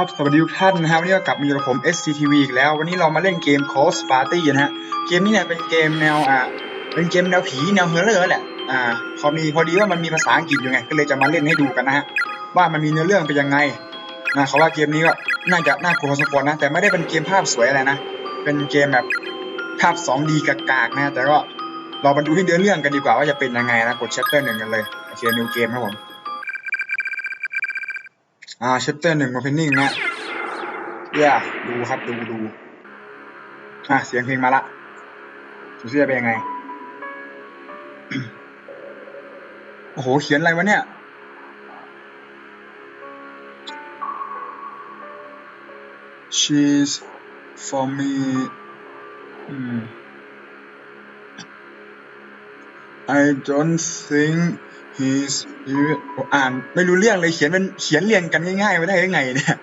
ครับสวัสดีทุกท่านนะครับวันนี้ก็กลับมาอยู่กับผม SCTV อีกแล้ว วันนี้เรามาเล่นเกม Ghost Party นะฮะเกมนี้เนี่ยเป็นเกมแนวอ่าเป็นเกมแนวผีแนวเฮอร์เรอร์แหละอ่าพอมีพอดีว่ามันมีภาษาอังกฤษอยู่ไงก็เลยจะมาเล่นให้ดูกันนะฮะว่ามันมีเนื้อเรื่องเป็นยังไงนะเขาว่าเกมนี้ก็น่าจะน่ากลัวสมควรนะแต่ไม่ได้เป็นเกมภาพสวยอะไรนะเป็นเกมแบบภาพ 2D กากๆนะแต่ก็เรามาดูที่เนื้อเรื่องกันดีกว่าว่าจะเป็นยังไงนะกด chapter หนึ่งกันเลยโอเค new game ครับผม อ่า chapter หนึ่ง opening นะเย่ดูครับดูดูอะเสียงเพลงมาละดูซิจะเป็นยังไง โอ้โห เขียนอะไรวะเนี่ย she's for me อืม I don't think his อ่านไม่รู้เรื่องเลยเขียนเป็นเขียนเรียงกันง่ายๆไม่ได้ยังไงเนี่ย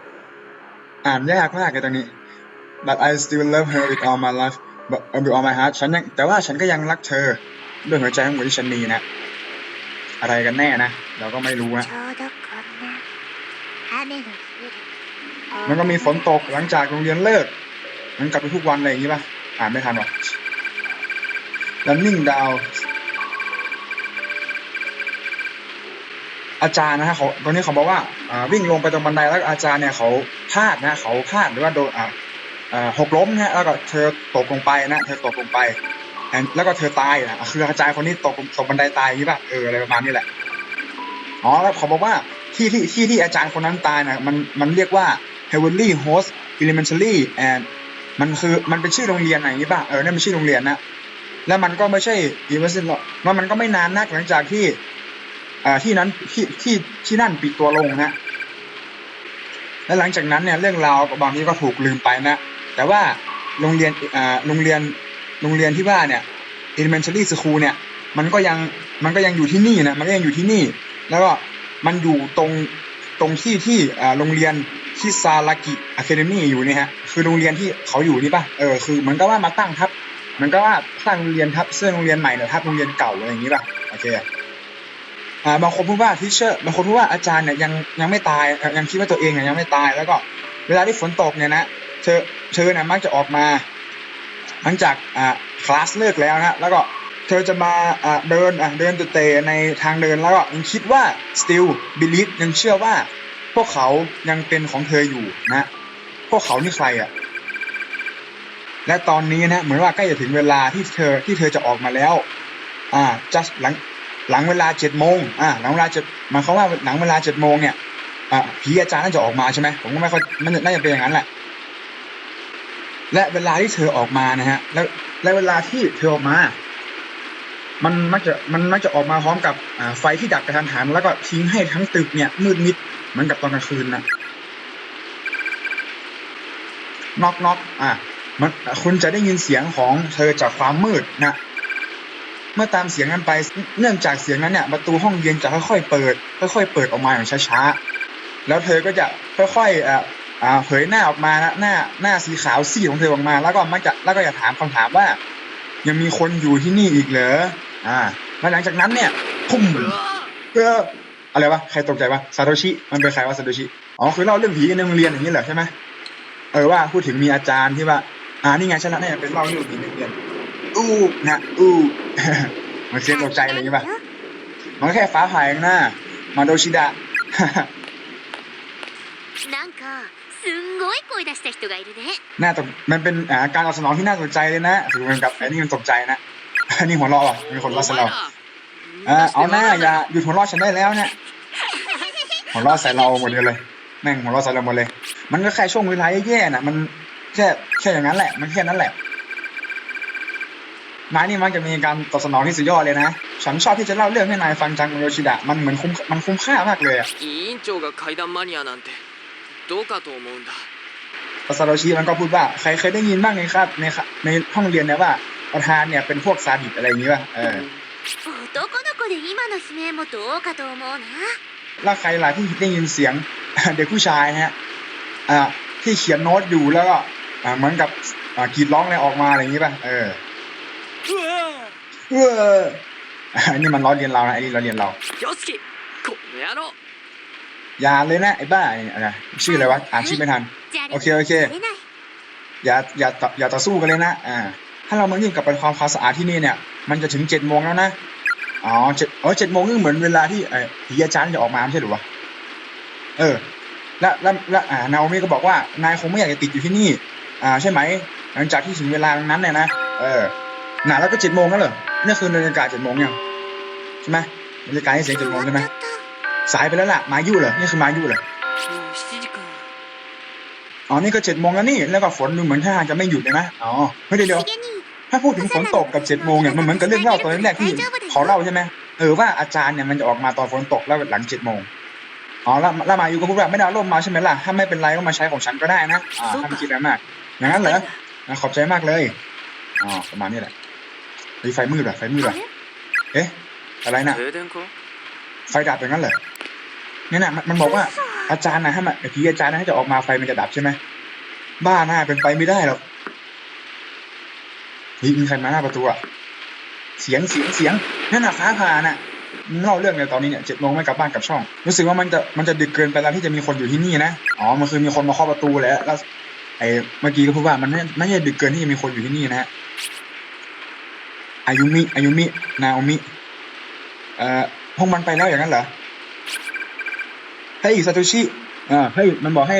อ่านยากมากเลยตรงนี้ but I still love her with all my life but with all my heart ฉันยังแต่ว่าฉันก็ยังรักเธอด้วยหัวใจของหัวที่ฉันมีนะ อะไรกันแน่นะ เราก็ไม่รู้อะมันก็มีฝนตกหลังจากโรงเรียนเลิก มันกลับไปทุกวันอะไรอย่างนี้ป่ะ อ่านไม่ทันหรอก running down อาจารย์นะฮะเขาตอนนี้เขาบอกว่าวิ่งลงไปตรงบันไดแล้วอาจารย์เนี่ยเขาพลาดนะเขาพลาดหรือว่าโดนอ่าหกล้มนะฮะแล้วก็เธอตกลงไปนะเธอตกลงไป แล้วก็เธอตายนะคืออาจารย์คนนี้ตกตกบันไดตายอย่างนี้ป่ะเอออะไรประมาณนี้แหละอ๋อแล้วเขาบอกว่าที่ที่ที่ที่อาจารย์คนนั้นตายนะมันมันเรียกว่า Heavenly Host Elementary and มันคือมันเป็นชื่อโรงเรียนอะไรอย่างนี้ป่ะเออนั่นเป็นชื่อโรงเรียนนะแล้วมันก็ไม่ใช่อีเวนต์หรอกมันมันก็ไม่นานนักหลังจากที่ ที่นั้นที่ที่ที่นั่นปิดตัวลงนะและหลังจากนั้นเนี่ยเรื่องราวบางทีก็ถูกลืมไปนะแต่ว่าโรงเรียนอ่าโรงเรียนโรงเรียนที่ว่าเนี่ย elementary school เนี่ยมันก็ยังมันก็ยังอยู่ที่นี่นะมันก็ยังอยู่ที่นี่ แล้วก็มันอยู่ตรงตรงที่ที่อ่าโรงเรียนที่ซารากิอะคาเดมี่อยู่เนี่ยฮะคือโรงเรียนที่เขาอยู่นี่ป่ะเออคือเหมือนกับว่ามาตั้งทับมันก็ว่าสร้างโรงเรียนทับเสื้อโรงเรียนใหม่เนี่ยทับโรงเรียนเก่าอะไรอย่างนี้ป่ะโอเค อ่าบางคนพูดว่าทิเชอร์บางคนพูดว่าอาจารย์เนี่ยยังยังไม่ตายยังคิดว่าตัวเองเนี่ยยังไม่ตายแล้วก็เวลาที่ฝนตกเนี่ยนะเธอเธอเนี่ยมักจะออกมาหลังจากอ่าคลาสเลิกแล้วนะแล้วก็เธอจะมาอ่าเดินอะเดินเตะในทางเดินแล้วก็ยังคิดว่า still believe ยังเชื่อว่า พวกเขายังเป็นของเธออยู่นะ พวกเขานี่ใครอะและตอนนี้นะเหมือนว่าใกล้จะถึงเวลาที่เธอที่เธอจะออกมาแล้วอ่า just หลัง หลังเวลาเจ็ดโมงอ่าหลังเวลาเจ็ดหมายความว่าหลังเวลาเจ็ดโมงเนี่ยอ่าผีอาจารย์น่าจะออกมาใช่ไหมผมก็ไม่ค่อยมันน่าจะเป็นอย่างนั้นแหละ และเวลาที่เธอออกมานะฮะ แล้วและเวลาที่เธอออกมา มันมักจะมันมักจะออกมาพร้อมกับอ่าไฟที่ดับกระทันหันแล้วก็ทิ้งให้ทั้งตึกเนี่ยมืดมิดเหมือนกับตอนกลางคืนนะน็อกน็อกอะมันคุณจะได้ยินเสียงของเธอจากความมืดนะ เมื่อตามเสียงนั้นไป เนื่องจากเสียงนั้นเนี่ยประตูห้องเรียนจะค่อยๆเปิด ค่อยๆเปิดออกมาอย่างช้าๆ แล้วเธอก็จะค่อยๆอ่าอ่าเผยหน้าออกมานะหน้าหน้าสีขาวซีดของเธอออกมา แล้วก็มักจะแล้วก็จะถามคำถามว่า ยังมีคนอยู่ที่นี่อีกเหรออ่าแล้วหลังจากนั้นเนี่ยพุ่มเอออะไรวะใครตกใจวะซาโตชิมันเป็นใครวะซาโตชิอ๋อคือเล่าเรื่องผีกันในโรงเรียนอย่างนี้เหรอใช่ไหมเออว่าพูดถึงมีอาจารย์ที่ว่าอ่านี่ไงฉันละเนี่ยเป็นเล่าเรื่องผีในโรงเรียนอู้นะอู้ มันเสียงตกใจอะไรอย่างงี้ป่ะ มันก็แค่ฟ้าผ่าเองนะมาโดชิดะ なんかすんごい声出した人がいるね น่าตกมันเป็นอ่าการตอบสนองที่น่าสนใจเลยนะคือเหมือนกับไอ้นี่มันตกใจนะ อันนี้หัวเราะอ่ะมีคนหัวเราะใส่เราอ่าเอาหน้าอย่าหยุดหัวเราะฉันได้แล้วเนี่ยหัวเราะใส่เราหมดเลยแม่งหัวเราะใส่เราหมดเลย มันก็แค่ช่วงเวลาแย่ๆน่ะ มันแค่แค่อย่างนั้นแหละ มันแค่นั้นแหละ นายนี่มันจะมีการตอบสนองที่สุดยอดเลยนะฉันชอบที่จะเล่าเรื่องให้นายฟังจังโยชิดะมันเหมือนคุ้มมันคุ้มค่ามากเลยอะ 委員長が階段マニアなんてどうかと思うんだ ปซาโรชิมันก็พูดว่าใครเคยได้ยินบ้างไหมครับ ในคในห้องเรียนเนี่ยว่า ประธานเนี่ยเป็นพวกซาดิสอะไรอย่างนี้ป่ะเออ 男の子で今の悲鳴もどうかと思うな แล้วใครล่ะที่ได้ยินเสียง เด็กผู้ชายฮะอ่าที่เขียนโน้ตอยู่แล้วก็อ่าเหมือนกับอ่ากรีดร้องอะไรออกมาอะไรอย่างนี้ป่ะเออ เออนี่มันล้อเลียนเรานะไอ้นี่ล้อเลียนเราอย่าเลยนะไอ้บ้าอะไรชื่ออะไรวะอ่านชื่อไม่ทัน โอเคโอเค อย่าอย่าอย่าต่อสู้กันเลยนะ อ่า ถ้าเรามายุ่งกับความความสะอาดที่นี่เนี่ย มันจะถึงเจ็ดโมงแล้วนะ อ๋อเจ็ดอ๋อเจ็ดโมงนี่เหมือนเวลาที่ไอ้ผีอาจารจะออกมาใช่หรือวะ เออ แล้วและและอ่า นาโอมิก็บอกว่านายคงไม่อยากจะติดอยู่ที่นี่ อ่า ใช่ไหม หลังจากที่ถึงเวลานั้นเนี่ยนะ เออ หนาแล้วก็เจ็ดโมงแล้วเหรอนี่คือบรรยากาศเจ็ดโมงยังใช่ไหมบรรยากาศที่เสียงเจ็ดโมงใช่ไหมสายไปแล้วล่ะมายุ่เหรอนี่คือมายุ่เหรออ๋อนี่ก็เจ็ดโมงแล้วนี่แล้วก็ฝนดูเหมือนท่าทางจะไม่หยุดเลยนะอ๋อไม่ได้เดียวถ้าพูดถึงฝนตกกับเจ็ดโมงเนี่ยมันเหมือนกับเรื่องเล่าตอนแรกที่ขอเล่าใช่ไหมเออว่าอาจารย์เนี่ยมันจะออกมาตอนฝนตกแล้วหลังเจ็ดโมงอ๋อแล้วแล้วมาอยู่ก็พูดแบบไม่ได้ร่มมาใช่ไหมล่ะถ้าไม่เป็นไรก็มาใช้ของฉันก็ได้นะอ่าทำคิดอะไรมากอย่างนั้นเหรอขอบใจมากเลยอ๋อประมาณนี้แหละ เฮ้ยไฟมืดว่ะไฟมืดว่ะเอ๊ะ อะไรนะไฟดับอย่างนั้นเหรอเนี่ยนะมันบอกว่าอาจารย์นะให้มาทีอาจารย์นะให้จะออกมาไฟมันจะดับใช่ไหมบ้าหน้าเป็นไปไม่ได้หรอกนี่มีใครมาหน้าประตูอะเสียงเสียงเสียงนั่นน่ะฟ้าผ่าน่ะเล่าเรื่องในตอนนี้เนี่ยเจ็ดโมงไม่กลับบ้านกับช่อง รู้สึกว่ามันจะมันจะดึกเกินไปแล้วที่จะมีคนอยู่ที่นี่นะอ๋อมันคือมีคนมาเคาะประตูแล้วแล้วไอ้เมื่อกี้ก็พูดว่ามันไม่ไม่ใช่ดึกเกินที่จะมีคนอยู่ที่นี่นะฮะ อายุมิอายุมิ นาโอมิ เอ่อพวกมันไปแล้วอย่างนั้นเหรอเฮ้ยซาโตชิอ่าเฮ้ยมันบอกให้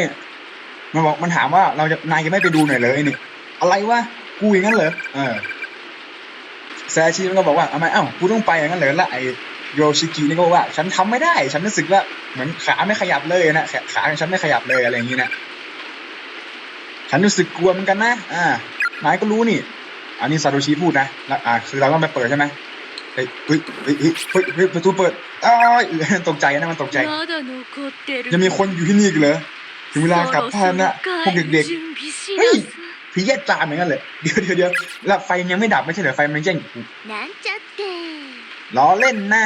มันบอกมันถามว่าเราจะนายจะไม่ไปดูหน่อยเลยนี่อะไรวะกูอย่างนั้นเหรอเออซาชิมันก็บอกว่าทำไมเอ้ากูต้องไปอย่างนั้นเหรอละไอโยชิกินี่ก็บอกว่า ฉันทำไม่ได้ ฉันรู้สึกว่าเหมือนขาไม่ขยับเลยนะขนขาของฉันไม่ขยับเลยอะไรอย่างนี้นะฉันรู้สึกกลัวเหมือนกันนะอ่านายก็รู้นี่ันนี้ซาโตชิพูดนะอ่าคือเราต้องไปเปิดใช่ไหมเฮ้ยเฮ้ยเฮ้ยเฮ้ยประตูเปิดอ้าวตกใจนะมันตกใจยังมีคนอยู่ที่นี่อีกเหรอถึงเวลากลับบ้านนะพวกเด็กๆเฮ้ยผีแย่จาเหมือนกันเลยเดี๋ยวเดี๋ยวเดี๋ยวแล้วไฟยังไม่ดับไม่ใช่เหรอไฟมันแจ้งล้อเล่นน่า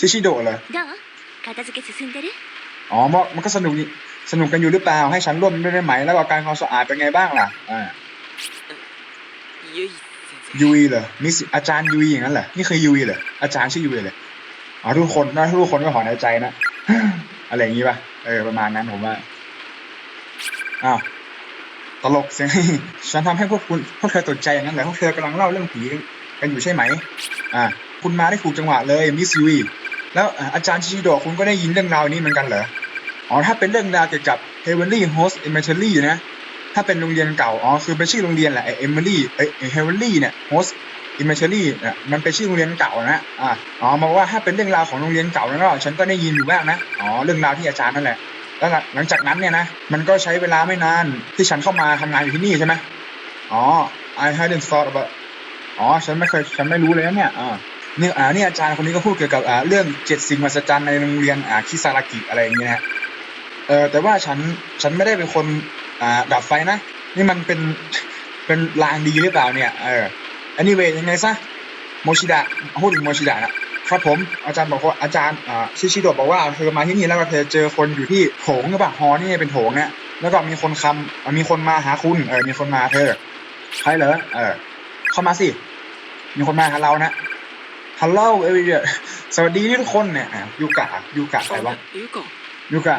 ชิชิโดเหรออ๋อมันก็สนุกสนุกกันอยู่หรือเปล่าให้ฉันร่วมด้วยได้ไหมแล้วก็การความสะอาดเป็นไงบ้างล่ะอ่า ยูวีเหรอมิสอาจารย์ยูวีอย่างนั้นเหรอนี่เคยยูวีเหรออาจารย์ชื่อยูวีเลยอ๋อทุกคนนะทุกคนก็ขอในใจนะอะไรอย่างนี้ปะเออประมาณนั้นผมว่าอ้าวตลกเสียงฉันทำให้พวกคุณพวกเธอตกใจอย่างนั้นเหละพวกเธอกำลังเล่าเรื่องผีกันอยู่ใช่ไหม อ่า คุณมาได้ถูกจังหวะเลยมิสยูวีแล้วอาจารย์ชิชิโดะคุณก็ได้ยินเรื่องราวนี้เหมือนกันเหรออ๋อถ้าเป็นเรื่องราวเกี่ยวกับ Heavenly Host Inventory นะ ถ้าเป็นโรงเรียนเก่า อ๋อ คือเป็นชื่อโรงเรียนแหละไอ้ Emily เอ้ย Heavenly เนี่ย Host Elementary เนี่ยมันเป็นชื่อโรงเรียนเก่านะอ่าอ๋อมาว่าถ้าเป็นเรื่องราวของโรงเรียนเก่าแล้วก็ฉันก็ได้ยินอยู่บ้างนะ อ๋อ เรื่องราวที่อาจารย์นั่นแหละ แล้วหลังจากนั้นเนี่ยนะ มันก็ใช้เวลาไม่นานที่ฉันเข้ามาทำงานอยู่ที่นี่ใช่ไหมอ๋อ I hadn't thought about อ๋อ ฉันไม่เคย ฉันไม่รู้เลยนะเนี่ย อ่าเนี่ยอ่านี่อาจารย์คนนี้ก็พูดเกี่ยวกับอ่าเรื่องเจ็ดสิ่งมหัศจรรย์ในโรงเรียนอ่าคิซารากิอะไรอย่างเงี้ยนะเออแต่ว่าฉัน ฉันไม่ได้เป็นคน อ่าดับไฟนะ นี่มันเป็นเป็นลางดีหรือเปล่าเนี่ยเออ anyway ยังไงซะโมชิดะพูดถึงโมชิดะนะครับผมอาจารย์บอกว่าอาจารย์อ่าชิชิโดะบอกว่าเธอมาที่นี่แล้วก็เธอเจอคนอยู่ที่โถงหรือเปล่าฮอนี่เป็นโถงเนี่ยแล้วก็มีคนคำมีคนมาหาคุณเออมีคนมาเธอใครเหรอเออเข้ามาสิมีคนมาหาเรานะฮัลโหลเอวิเดสวัสดีทุกคนเนี่ยอะยูกะยูกะใครวะ ยูกะ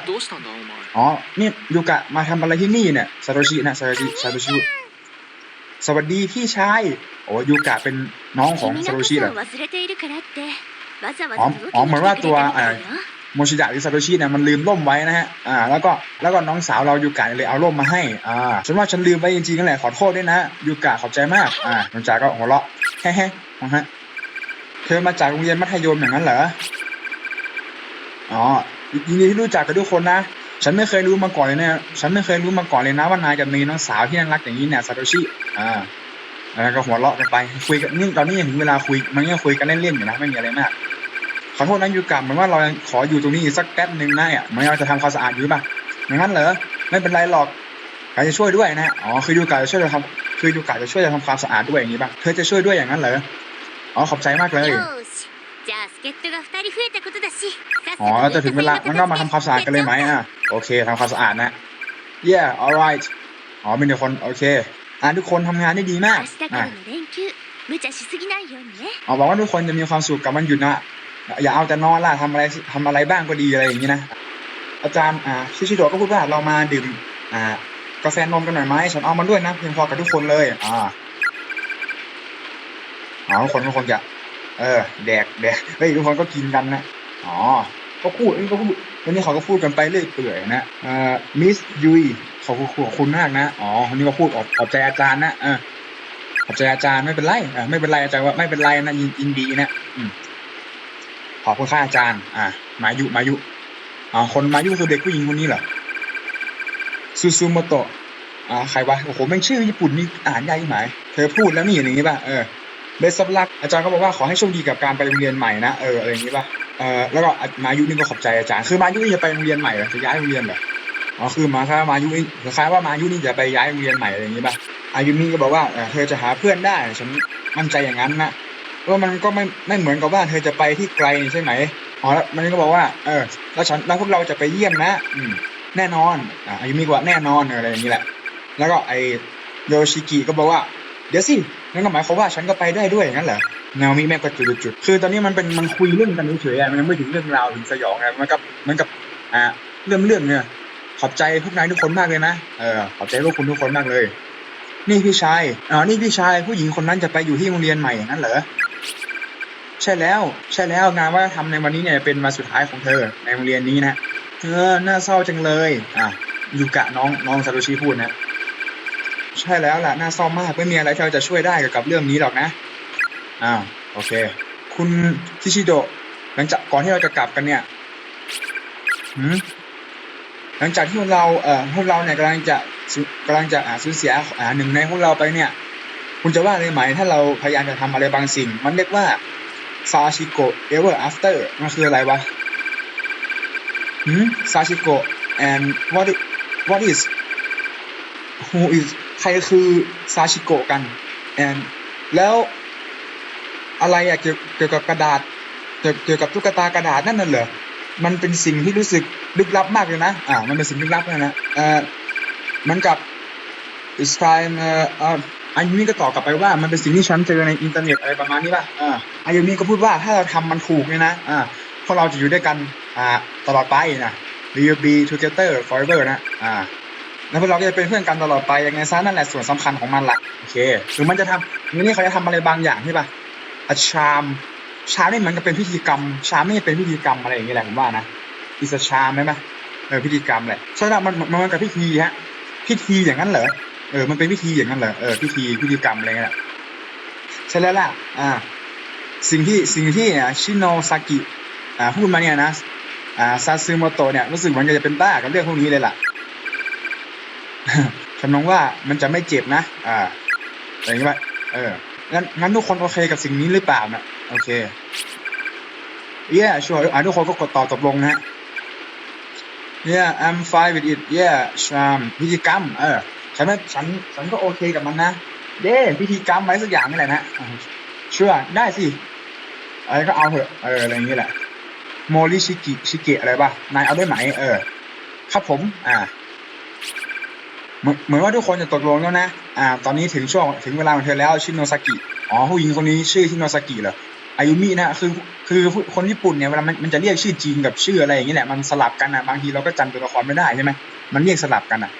อ๋อ นี่ยูกะมาทำอะไรที่นี่เนี่ยซาโตชินะซาโตชิซาโตชิสวัสดีพี่ชายโอ้ยูกะเป็นน้องของซาโตชิเหรออ๋ออ๋เหมือนว่าตัวโมชิดะหรือซาโตชิเนี่ยมันลืมร่มไว้นะฮะ อ่า แล้วก็ แล้วก็น้องสาวเรายูกะเลยเอาร่มมาให้ อ่า ฉันว่าฉันลืมไว้จริงๆนั่นแหละ ขอโทษด้วยนะยูกะขอบใจมาก อ่าน้องจ๋าก็หัวเราะแฮ่แฮ่ฮะ เธอมาจากโรงเรียนมัธยมอย่างนั้นเหรอ อ๋อ ยินดีที่รู้จักกับทุกคนนะ ฉันไม่เคยรู้มาก่อนเลยนะฉันไม่เคยรู้มาก่อนเลยนะว่านายกับมีน้องสาวที่น่ารักอย่างนี้เนี่ยซาโตชิอ่าแล้วก็หัวเราะกันไป คุยกันนี่ตอนนี้ยังถึงเวลาคุย มันยังคุยกันเล่นๆอยู่นะไม่มีอะไรมาก ขอโทษนะยูกะเหมือนว่าเรายังขออยู่ตรงนี้อีกสักแป๊บหนึ่งนะเนี่ยมือนเราจะทำความสะอาดอยู่ป่ะอย่างนั้นเหรอ ไม่เป็นไรหรอกใครจะช่วยด้วยนะ อ๋อ คือยูกะจะช่วยเราทำคือยูกะจะช่วยเราทำความสะอาดด้วยอย่างนี้ป่ะ เธอจะช่วยด้วยอย่างนั้นเหรอ อ๋อ ขอบใจมากเลย อ๋อจะถึงเวลางั้นก็มาทำความสะอาดกันเลยไหมอะโอเคทำความสะอาดนะ yeah alright อ๋อมีแต่คนโอเคอะทุกคนทำงานได้ดีมากอ่อาบอกว่าทุกคนจะมีความสุขกับมันหยุดนะ อย่าเอาแต่นอนละทำอะไรทำอะไรบ้างก็ดีอะไรอย่างนี้นะ อาจารย์อ่าชิชิโดะก็พูดว่าเรามาดื่มอ่ากาแฟนมกันหน่อยไหมฉันเอามันด้วยนะเพียงพอกับทุกคนเลย อ่าอ๋อทุกคนทุกคนจะ เออ แดกแดกเฮ้ยทุกคนก็กินกันนะ อ๋อ ก็พูดเอ้ยก็พูดวันนี้เขาก็พูดกันไปเรื่อยเปื่อยนะอ่อมิสยุยขอบคุณขอบคุณมากนะอ๋อวันนี้ก็พูดออกขอบใจอาจารย์นะเออขอบใจอาจารย์ไม่เป็นไรอ่าไม่เป็นไรอาจารย์ว่าไม่เป็นไรนะยินดีนะอืมขอบคุณค่าอาจารย์ อ่ามายุมายุอ่าคนมายุคือเด็กผู้หญิงคนนี้เหรอซูซูโมโตะอ่าใครวะโอ้โหแม่งชื่อญี่ปุ่นนี่อ่านยากยิ่หมายเธอพูดแล้วนี่อย่างนี้ป่ะเออเบสซับลักอาจารย์ก็บอกว่าขอให้โชคดีกับการไปโรงเรียนใหม่นะเอออะไรอย่างนี้ป่ะ เออแล้วก็มายุนี่ก็ขอบใจอาจารย์คือมายุนี่จะไปโรงเรียนใหม่หรอจะย้ายโรงเรียนเหรออ๋อคือมาค่ามายุนี่คล้ายว่ามายุนี่จะไปย้ายโรงเรียนใหม่อะไรอย่างนี้ป่ะอายุมิก็บอกว่าเธอจะหาเพื่อนได้ฉันมั่นใจอย่างนั้นนะว่ามันก็ไม่ไม่เหมือนกับว่าเธอจะไปที่ไกลใช่ไหมอ๋อแล้วมันก็บอกว่า เออ แล้วฉันแล้วพวกเราจะไปเยี่ยมนะ อืม แน่นอนอ่าอายุมิก็ว่าแน่นอนอะไรอย่างนี้แหละ แล้วก็ไอโยชิกิก็บอกว่า เดี๋ยวสิ นั่นก็หมายความว่าฉันก็ไปได้ด้วยอย่างนั้นเหรอแนามิแม่ก็จุดๆๆคือตอนนี้มันเป็นมันคุยเรื่องกันเฉยๆมันยังไม่ถึงเรื่องราวถึงสยองไงมันกับมันกับอ่าเรื่องเรื่องเนี่ยขอบใจพวกนายทุกคนมากเลยนะเออขอบใจพวกคุณทุกคนมากเลย นี่พี่ชายอ๋อนี่พี่ชายผู้หญิงคนนั้นจะไปอยู่ที่โรงเรียนใหม่อย่างนั้นเหรอใช่แล้ว ใช่แล้วงานวัฒนธรรมในวันนี้เนี่ยเป็นวันสุดท้ายของเธอ ในโรงเรียนนี้นะเออน่าเศร้าจังเลยอะยูกะน้องน้องซาโตชิพูดนะ ใช่แล้วล่ะน่าเศร้ามากไม่มีอะไรที่เราจะช่วยได้เกี่ยวกับเรื่องนี้หรอกนะอ้าวโอเค คุณคิชิโดะหลังจากก่อนที่เราจะกลับกันเนี่ยหืมหลังจากที่พวกเราเอ่อพวกเราเนี่ยกำลังจะกำลังจะอ่าสูญเสียอ่าหนึ่งในพวกเราไปเนี่ย คุณจะว่าเลยไหมถ้าเราพยายามจะทำอะไรบางสิ่ง มันเรียกว่าซาชิโกะ ever after มันคืออะไรวะหืมซาชิโกะ and what is what is who is ใครคือซาชิโกะกัน and แล้วอะไรอะเกี่ยวเกี่ยวกับกระดาษเกี่ยวกับตุ๊กตากระดาษนั่นน่ะเหรอมันเป็นสิ่งที่รู้สึกลึกลับมากเลยนะอ่ามันเป็นสิ่งลึกลับเลยนะเอ่อมันกับ it's time เอ่ออาอยุมิก็ตอบกลับไปว่ามันเป็นสิ่งที่ฉันเจอในอินเทอร์เน็ตอะไรประมาณนี้ป่ะอ่าอายุมิก็พูดว่าถ้าเราทำมันถูกเนี่ยนะอ่าพวกเราจะอยู่ด้วยกันอ่าตลอดไปนะ we will be together forever นะอ่า แล้วพวกเราก็จะเป็นเพื่อนกันตลอดไปยังไงซะนั่นแหละส่วนสำคัญของมันละโอเคหรือมันจะทำทีนี้เขาจะทำอะไรบางอย่างใช่ป่ะอะชามชามนี่เหมือนกับเป็นพิธีกรรม ชามนี่เป็นพิธีกรรมอะไรอย่างเงี้ยแหละผมว่านะอิสชามไหมไหมเออพิธีกรรมแหละใช่แล้วมันมันมันกับพิธีฮะพิธีอย่างนั้นเหรอเออมันเป็นพิธีอย่างนั้นเหรอเออพิธีพิธีกรรมอะไรเงี้ยแหละใช่แล้วล่ะอ่าสิ่งที่สิ่งที่อะชิโนซากิอ่าพูดมาเนี่ยนะอ่าซาซึโมโตะเนี่ยรู้สึกเหมือนกับจะเป็นบ้ากับเรื่องพวกนี้เลยล่ะ ทำนองว่ามันจะไม่เจ็บนะ อ่าอะไรอย่างเงี้ยป่ะเออ งั้นงั้นทุกคนโอเคกับสิ่งนี้หรือเปล่านะโอเค yeah sure อ่าทุกคนก็กดต่อตกลงนะฮะ yeah I'm fine with it yeah ชามพิธีกรรม เออ ฉันไม่ฉัน ฉันก็โอเคกับมันนะ เด้พิธีกรรมอะไรสักอย่างนี่แหละนะเชื่อได้สิ อะไรก็เอาเถอะ เออ อะไรอย่างนี้แหละ โมริชิกิ ชิเกะอะไรป่ะ นายเอาได้ไหม เออ ครับผม อ่า เหมือนว่าทุกคนจะตกลงแล้วนะ อ่า ตอนนี้ถึงช่วงถึงเวลาของเธอแล้วชินโนซากิ อ๋อ ผู้หญิงคนนี้ชื่อชินโนซากิเหรอ อายุมินะ คือ คือคนญี่ปุ่นเนี่ย เวลา มันมันจะเรียกชื่อจริงกับชื่ออะไรอย่างนี้แหละ มันสลับกันนะบางทีเราก็จำตัวละครไม่ได้ใช่ไหมมันเรียกสลับกันอะ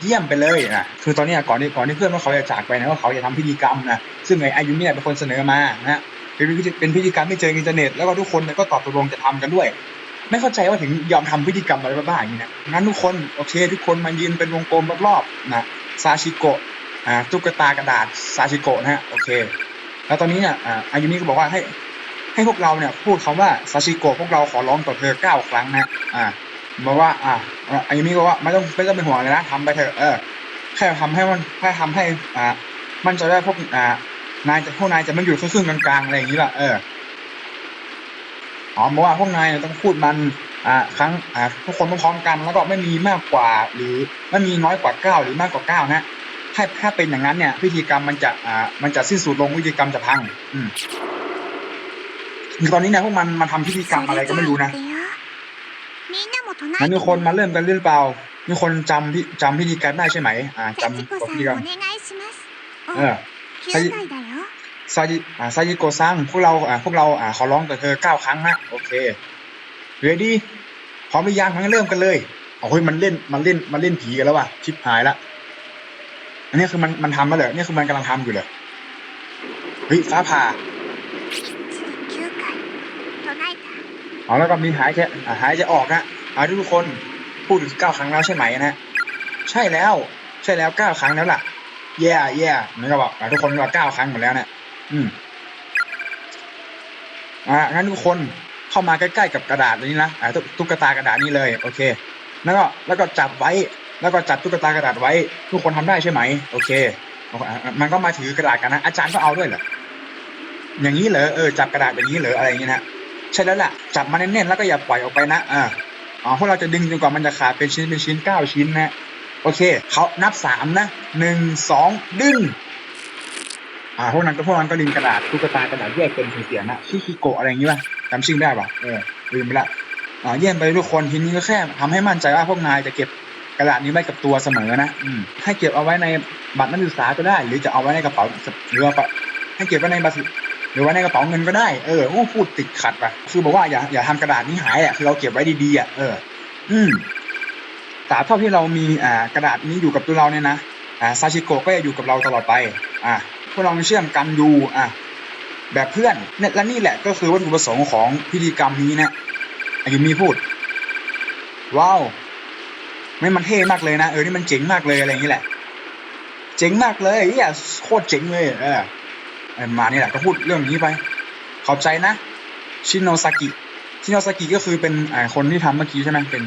เยี่ยมไปเลยนะ คือตอนนี้ก่อนที่ก่อนที่เพื่อนว่าเขาจะจากไปนะว่าเขาจะทำพิธีกรรมนะ ซึ่งไอ้อายุมิเนี่ยเป็นคนเสนอมานะเป็นพิธีเป็นพิธีกรรมที่เจออินเทอร์เน็ต แล้วก็ทุกคนเนี่ยก็ตอบตกลงจะทำกันด้วย ไม่เข้าใจว่าถึงยอมทำพิธีกรรมอะไรบ้าๆอย่างนี้นะงั้นทุกคนโอเค ทุกคนมายืนเป็นวงกลมรอบๆนะซาชิโกะอ่าตุ๊กตากระดาษซาชิโกะนะฮะโอเค แล้วตอนนี้เนี่ยอ่าอายุมิก็บอกว่าให้ให้พวกเราเนี่ยพูดคำว่าซาชิโกะพวกเราขอร้องต่อเธอเก้าครั้งนะอ่าบอกว่าอ่าอายุมิก็ว่าไม่ต้องไม่ต้องเป็นห่วงเลยนะทำไปเถอะเออแค่ทำให้มันแค่ทำให้อ่ามันจะได้พวกอ่านายจะพวกนายจะไม่อยู่ครึ่งๆกลางๆอะไรอย่างนี้ป่ะเออ อ๋อบอกว่าพวกนายต้องพูดมันอ่าครั้งอ่าทุกคนต้องพร้อมกันแล้วก็ไม่มีมากกว่า หรือไม่มีน้อยกว่าเก้าหรือมากกว่าเก้านะถ้าถ้าเป็นอย่างนั้นเนี่ยพิธีกรรมมันจะอ่ามันจะสิ้นสุดลงพิธีกรรมจะพัง อืมตอนนี้เนี่ยพวกมันมาทำพิธีกรรมอะไรก็ไม่รู้นะมันมีคนมาเริ่มกันเรือเปล่า มีคนจำพิจำพิธีกรรมได้ใช่ไหม อ่าจำพิธีกรรมเออ ซาจิอ่าซาจิโกซังพวกเราอ่าพวกเราอ่าขอร้องกับเธอเก้าครั้งฮะโอเคเรดี้พร้อมหรือยังรั้งเริ่มกันเลยโอ้ยมันเล่นมันเล่นมันเล่นผีกันแล้วว่ะชิปหายละอันนี้คือมันมันทำมาเลยนี่คือมันกำลังทำอยู่เลยเฮ้ยฟ้าผ่าเอาแล้วก็มีหายใจหายใจออกฮะหายทุกคนพูดถึงเก้าครั้งแล้วใช่ไหมนะฮะใช่แล้ว ใช่แล้วเก้าครั้งแล้วล่ะแย่แย่เหมือกับว่ทุกคนว่าเก้าครั้งหมดแล้วเนี่ย อืมอ่างั้นทุกคนเข้ามาใกล้ๆกับกระดาษนี้นะอ่าตุ๊กตุ๊กตากระดาษนี้เลย โอเค แล้วก็แล้วก็จับไว้ แล้วก็จับตุ๊กตากระดาษไว้ ทุกคนทำได้ใช่ไหมโอเค มันก็มาถือกระดาษกันนะอาจารย์ก็เอาด้วยเหรออย่างนี้เหรอเออจับกระดาษอย่างนี้เหรออะไรอย่างนี้นะใช่แล้วล่ะจับมันแน่นๆแล้วก็อย่าปล่อยออกไปนะอ่าอ๋อพวกเราจะดึงจนกว่ามันจะขาดเป็นชิ้นเป็นชิ้นเก้าชิ้นนะโอเคเขานับสามนะหนึ่งสองดึง อ่าพวกนั้นก็พวกนั้นก็ดึงกระดาษตุ๊กตากระดาษแยกเป็นเสียงๆนะชิคิโกะอะไรอย่างงี้ป่ะจำชื่อไม่ได้ป่ะเออลืมไปละอ่าเยี่ยมไปทุกคนทีนี้ก็แค่ทำให้มั่นใจว่าพวกนายจะเก็บกระดาษนี้ไว้กับตัวเสมอนะอืมให้เก็บเอาไว้ในบัตรนักศึกษาก็ได้ หรือจะเอาไว้ในกระเป๋าหรือว่าให้เก็บไว้ในบัตรหรือว่าในกระเป๋าเงินก็ได้เออโอ้พูดติดขัดว่ะคือบอกว่าอย่าอย่าทำกระดาษนี้หายอะคือเราเก็บไว้ดีๆอะเออ อืมตราบเท่าที่เรามีอ่ากระดาษนี้อยู่กับตัวเราเนี่ยนะอ่าซาชิโกะก็จะอยู่กับเราตลอดไป อ่า พวกเราเชื่อมกันอยู่อ่าแบบเพื่อนเนี่ยและนี่แหละก็คือวัตถุประสงค์ของพิธีกรรมนี้นะอายุมีพูด ว้าวไม่มันเท่มากเลยนะเออนี่มันเจ๋งมากเลยอะไรอย่างนี้แหละเจ๋งมากเลยเฮียโคตรเจ๋งเลยเออเออมานี่แหละก็พูดเรื่องนี้ไป ขอบใจนะชินโนซากิชินโนซากิก็คือเป็นอ่าคนที่ทำเมื่อกี้ใช่ไหมเป็น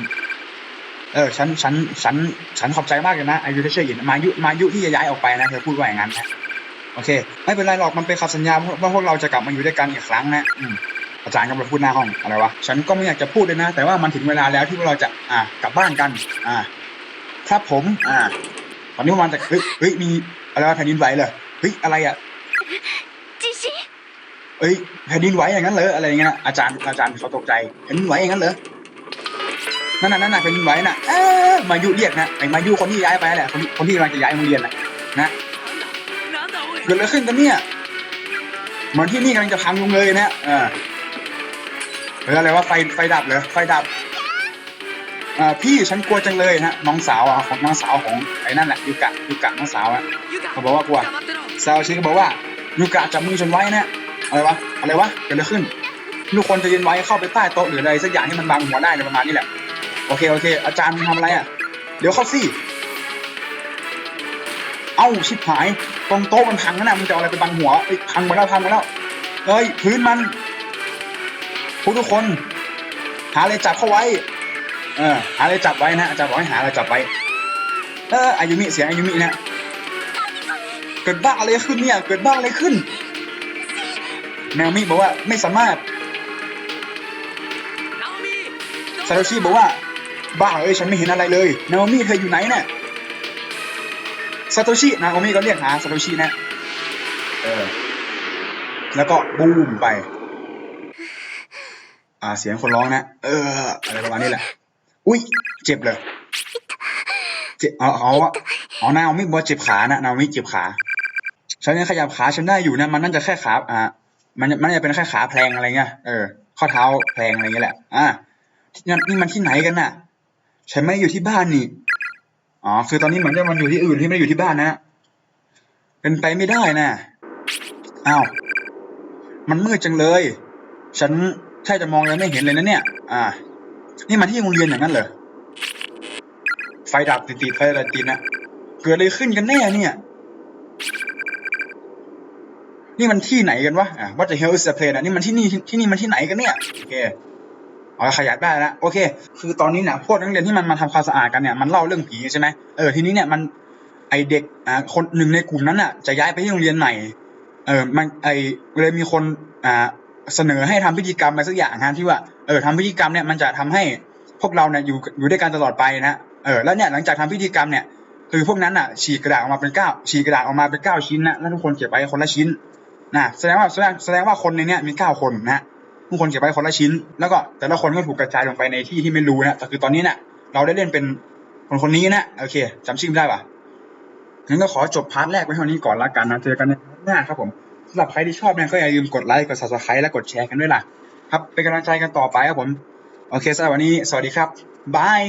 เออฉันฉันฉันฉันขอบใจมากเลยนะอายุที่เชื่อยินมายุมายุที่จะย้ายออกไปนะเธอพูดว่าอย่างนั้นนะ โอเค ไม่เป็นไรหรอกมันเป็นคำสัญญาว่าพวกเราจะกลับมาอยู่ด้วยกันอีกครั้งนะอาจารย์กำลังพูดหน้าห้องอะไรวะฉันก็ไม่อยากจะพูดเลยนะ แต่ว่ามันถึงเวลาแล้วที่พวกเราจะอ่ากลับบ้านกัน อ่า ครับผมอ่า ตอนนี้มันจะเฮ้ยเฮ้ยมีอะไรวะแผ่นดินไหวเลยเฮ้ยอะไรอะเฮ้ยแผ่นดินไหวอย่างนั้นเลยอะไรอย่างเงี้ยอาจารย์อาจารย์เขาตกใจแผ่นดินไหวอย่างนั้นเลยนั่นน่ะนั่นน่ะแผ่นดินไหวน่ะมายุเรียกนะไอ้มายุคนที่ย้ายไปแหละคนที่คนที่กำลังจะย้ายโรงเรียนนะนะ เกิดอะไรขึ้นกันเนี่ยเหมือนที่นี่กำลังจะพังลงเลยนะอ่าเอออะไรว่าไฟไฟดับเหรอไฟดับอ่าพี่ฉันกลัวจังเลยนะน้องสาวอะของน้องสาวของไอ้นั่นแหละยูกะยูกะน้องสาวอะเขาบอกว่ากลัวสาวชิก็บอกว่ายูกะจับมือฉันไว้นะอะไรวะอะไรวะเกิดอะไรขึ้นทุกคนจะยืนไว้เข้าไปใต้โต๊ะหรืออะไรสักอย่างที่มันบังหัวได้ในประมาณนี้แหละโอเคโอเค อาจารย์ทำอะไรอะเดี๋ยวเข้าสิ เอ้าชิบหาย ตรงโต๊ะมันพังแล้วนะมันจะเอาอะไรไปบังหัวไอ้พังหมดแล้วพังหมดแล้วเอ้ยพื้นมันพวกทุกคน หาอะไรจับเข้าไว้ เออหาอะไรจับไว้นะอาจารย์บอกให้หาอะไรจับไว้ เอออายุมิเสียงอายุมินะเกิดบ้าอะไรขึ้นเนี่ย เกิดบ้าอะไรขึ้นแนวมิบอกว่าไม่สามารถซาโตชิบอกว่าบ้าเอ้ยฉันไม่เห็นอะไรเลยแนวมิเธออยู่ไหนเนี่ย ซาโตชินาโอมิก็เรียกหาซาโตชินะ เออ แล้วก็บูมไป อ่าเสียงคนร้องนะ เออ อะไรประมาณนี้แหละ อุ้ยเจ็บเลย เจ็บอ๋ออ๋ออ๋อนาโอมิบอกว่าเจ็บขานะนาโอมิเจ็บขา ฉันยังขยับขาฉันได้อยู่นะ มันน่าจะแค่ขา อ่า มันมันน่าจะเป็นแค่ขาแพลงอะไรเงี้ย เออ ข้อเท้าแพลงอะไรเงี้ยแหละ อ่านี่นี่มันที่ไหนกันน่ะ ฉันไม่ได้อยู่ที่บ้านนี่ อ๋อ คือตอนนี้เหมือนจะมันอยู่ที่อื่นที่ไม่ได้อยู่ที่บ้านนะ เป็นไปไม่ได้นะอ้าว มันมืดจังเลย ฉันแทบจะมองยังไม่เห็นเลยนะเนี่ย อ่า นี่มันที่โรงเรียนอย่างนั้นเหรอ ไฟดับติดๆไฟดับติดนะ เกิดอะไรขึ้นกันแน่เนี่ย นี่มันที่ไหนกันวะ อะ What the hell is the place อะนี่มันที่นี่ที่นี่มันที่ไหนกันเนี่ย โอเค อาขยับได้แล้วโอเค คือตอนนี้เนี่ยพวกนักเรียนที่มันมาทำความสะอาดกันเนี่ยมันเล่าเรื่องผีใช่ไหมเออทีนี้เนี่ยมันไอเด็กอ่าคนหนึ่งในกลุ่มนั้นอะ จะย้ายไปที่โรงเรียนใหม่เออมันไอเลยมีคนอ่าเสนอให้ทำพิธีกรรมอะไรสักอย่างฮะที่ว่าเออทำพิธีกรรมเนี่ยมันจะทำให้พวกเราเนี่ยอยู่อยู่ด้วยกันตลอดไปนะเออแล้วเนี่ยหลังจากทำพิธีกรรมเนี่ยคือพวกนั้นอะฉีกกระดาษออกมาเป็นเก้าฉีกกระดาษออกมาเป็นเก้าชิ้นนะแล้วทุกคนเก็บไว้คนละชิ้นนะแสดงว่าแสดงแสดงว่าคนในเนี้ยมีเก้าคนนะ ทุกคนเก็บไว้คนละชิ้น แล้วก็แต่ละคนก็ถูกกระจายลงไปในที่ที่ไม่รู้นะแต่คือตอนนี้เนี่ยเราได้เล่นเป็นคนคนนี้นะโอเคจำชื่อไม่ได้ปะงั้นก็ขอจบพาร์ทแรกไว้เท่านี้ก่อนละกันนะเจอกันในพาร์ทหน้าครับผมสำหรับใครที่ชอบเนี่ยก็อย่าลืมกดไลค์กด subscribe และกดแชร์กันด้วยล่ะ ครับเป็นกำลังใจกันต่อไปครับผม โอเคสำหรับวันนี้ สวัสดีครับบาย